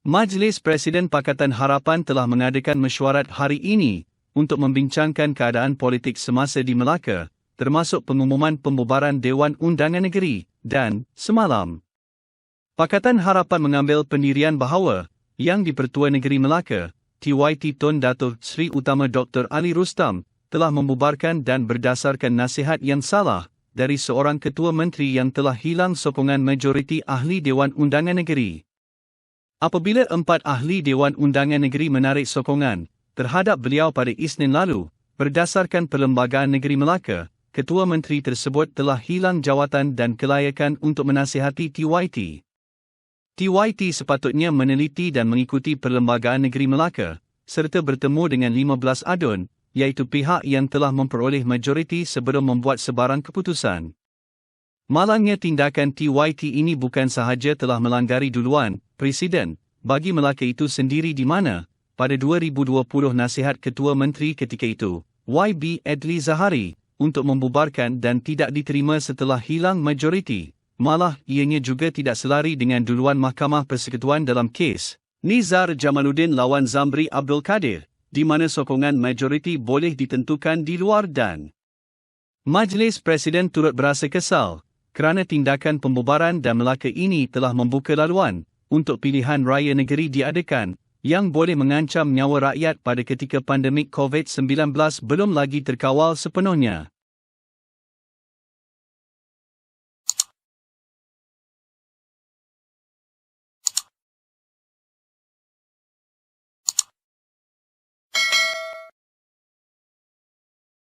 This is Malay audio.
Majlis Presiden Pakatan Harapan telah mengadakan mesyuarat hari ini untuk membincangkan keadaan politik semasa di Melaka, termasuk pengumuman pembubaran Dewan Undangan Negeri dan semalam. Pakatan Harapan mengambil pendirian bahawa yang di-Pertua Negeri Melaka, TYT Tun Datuk Sri Utama Dr. Ali Rustam, telah membubarkan dan berdasarkan nasihat yang salah dari seorang ketua menteri yang telah hilang sokongan majoriti ahli Dewan Undangan Negeri. Apabila empat ahli Dewan Undangan Negeri menarik sokongan terhadap beliau pada Isnin lalu, berdasarkan Perlembagaan Negeri Melaka, ketua menteri tersebut telah hilang jawatan dan kelayakan untuk menasihati TYT. TYT sepatutnya meneliti dan mengikuti Perlembagaan Negeri Melaka, serta bertemu dengan 15 adun, iaitu pihak yang telah memperoleh majoriti sebelum membuat sebarang keputusan. Malangnya tindakan TYT ini bukan sahaja telah melanggari duluan Presiden bagi Melaka itu sendiri di mana, pada 2020 nasihat Ketua Menteri ketika itu, YB Adli Zahari, untuk membubarkan dan tidak diterima setelah hilang majoriti, malah ianya juga tidak selari dengan duluan Mahkamah Persekutuan dalam kes. Nizar Jamaluddin lawan Zamri Abdul Kadir, di mana sokongan majoriti boleh ditentukan di luar dan Majlis Presiden turut berasa kesal kerana tindakan pembubaran dan Melaka ini telah membuka laluan untuk pilihan raya negeri diadakan yang boleh mengancam nyawa rakyat pada ketika pandemik COVID-19 belum lagi terkawal sepenuhnya.